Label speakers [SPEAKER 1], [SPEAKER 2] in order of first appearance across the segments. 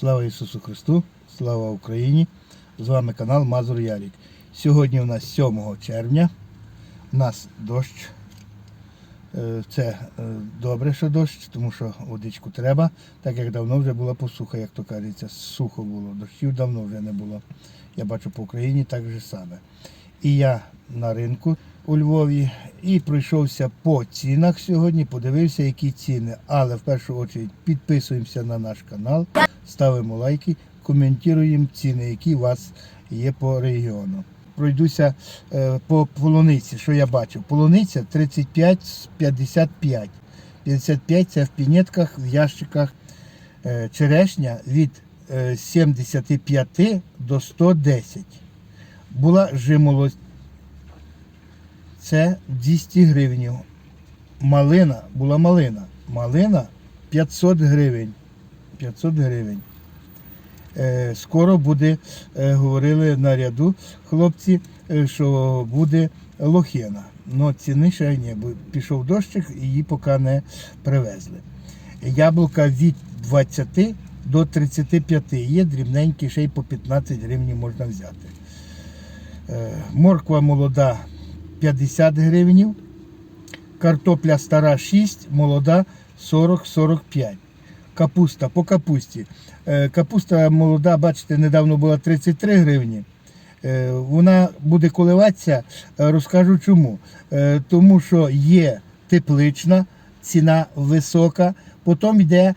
[SPEAKER 1] Слава Ісусу Христу, слава Україні! З вами канал Мазур Ярік. Сьогодні у нас 7 червня. У нас дощ. Е, Це е, добре, що дощ, тому що водичку треба, так як давно вже була посуха, як то кажеться, сухо було. Дощів давно вже не було. Я бачу по Україні так же саме. І я на ринку у Львові і пройшовся по цінах сьогодні, подивився, які ціни. Але в першу чергу підписуємося на наш канал, ставимо лайки, коментуємо ціни, які у вас є по регіону. Пройдуся е, по полуниці, що я бачив. Полуниця 35 55. 55 це в пінетках, в ящиках. Е, черешня від е, 75 до 110. Була жимолость. Це 200 гривень. Малина, була малина. Малина 500 гривень. 500 гривень. Е, скоро буде, е, говорили на ряду хлопці, е, що буде лохина. Ну, ціни ще ні, бо пішов дощик і її поки не привезли. Яблука від 20 до 35. Є дрібненькі, ще й по 15 гривень можна взяти. Морква молода 50 гривень. Картопля стара 6, молода 40-45. Капуста по капусті. Е, Капуста молода, бачите, недавно була 33 гривні. Е, Вона буде коливатися, е, розкажу чому. Тому що є теплична, ціна висока, потім йде,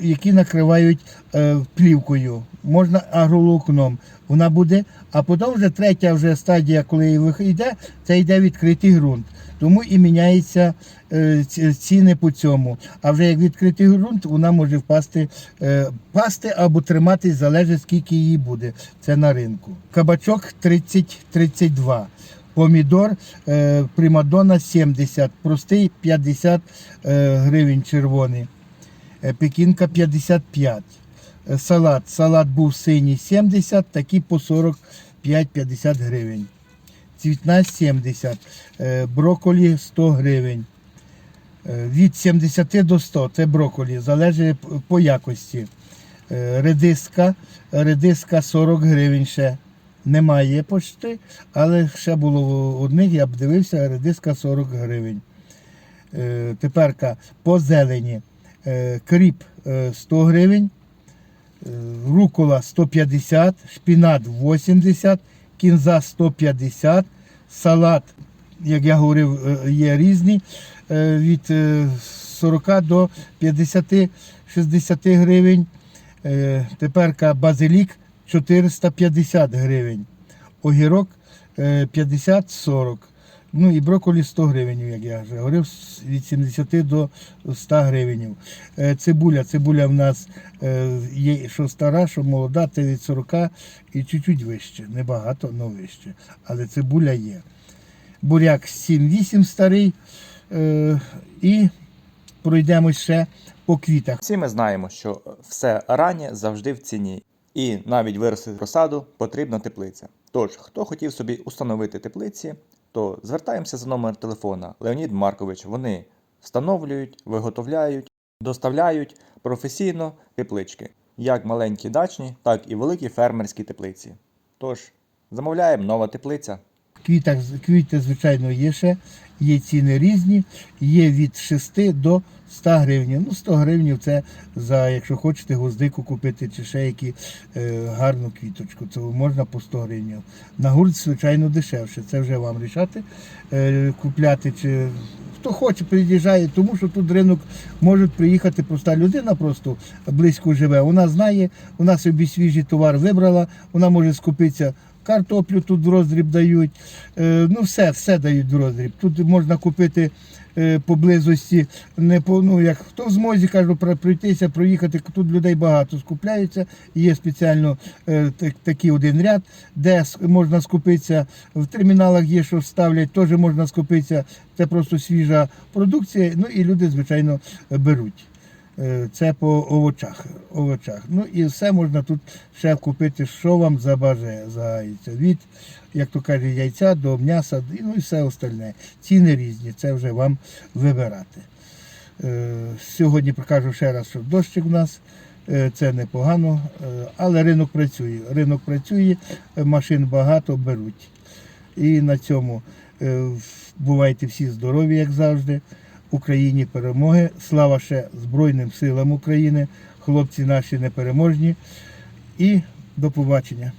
[SPEAKER 1] які накривають е, плівкою, можна агролукном. Вона буде, а потім вже третя вже стадія, коли йде, це йде відкритий ґрунт. Тому і міняються е, ціни по цьому. А вже як відкритий ґрунт, вона може впасти, е, пасти або триматись, залежить скільки її буде. Це на ринку. Кабачок 30-32. Помідор е, примадонна 70, простий 50 е, гривень червоний. Е, Пекінка 55. Е, Салат. Салат був синій 70, такий по 45-50 гривень. Цвітна 70. Е, Броколі 100 гривень. Від 70 до 100 це броколі, залежить по якості. Редиска, редиска 40 гривень ще. Немає почти, але ще було одних, я б дивився, редиска 40 гривень. Теперка по зелені. Е, Кріп е, 100 гривень, е, рукола 150, шпінат 80, кінза 150, салат, як я говорив, е, є різні е, від е, 40 до 50-60 гривень. Е, Теперка базилік 450 гривень. Огірок е, 50-40. Ну і брокколі 100 гривень, як я вже говорив, від 70 до 100 гривень. Е, Цибуля, цибуля в нас е, є що стара, що молода, це від 40 і чуть-чуть вище. Небагато, але вище. Але цибуля є. Буряк 7-8 старий. Е, І пройдемось ще по квітах.
[SPEAKER 2] Всі ми знаємо, що все раннє завжди в ціні, і навіть виростити розсаду потрібна теплиця. Тож, хто хотів собі установити теплиці, то звертаємося за номер телефона Леонід Маркович. Вони встановлюють, виготовляють, доставляють професійно теплички, як маленькі дачні, так і великі фермерські теплиці. Тож, замовляємо нова теплиця.
[SPEAKER 1] Квітах, квіти, звичайно, є ще, є ціни різні, є від 6 до 100 гривень. Ну, 100 гривень це за, якщо хочете, гвоздику купити чи ще які е, гарну квіточку. Це можна по 100 гривень. На гурт, звичайно, дешевше. Це вже вам рішати, е, купляти чи. Хто хоче, приїжджає, тому що тут ринок може приїхати проста людина, просто близько живе. Вона знає, вона собі свіжий товар вибрала, вона може скупитися Картоплю тут в роздріб дають. Е, Ну, все, все дають в роздріб. Тут можна купити е, поблизості, не по, ну, як хто в змозі кажу, пройтися, проїхати. Тут людей багато скупляються. Є спеціально е, так- такий один ряд, де можна скупитися. В терміналах є, що ставлять, теж можна скупитися. Це просто свіжа продукція. Ну і люди, звичайно, беруть. Е, Це по овочах. овочах. Ну і все можна тут ще купити, що вам забажається. Від, як то каже, яйця до м'яса, ну і все остальне. Ціни різні, це вже вам вибирати. Е, Сьогодні покажу ще раз, що дощик у нас Е, Це непогано, але ринок працює. Ринок працює, машин багато беруть. І на цьому бувайте всі здорові, як завжди. Україні перемоги. Слава ще Збройним силам України. Хлопці наші непереможні. І до побачення.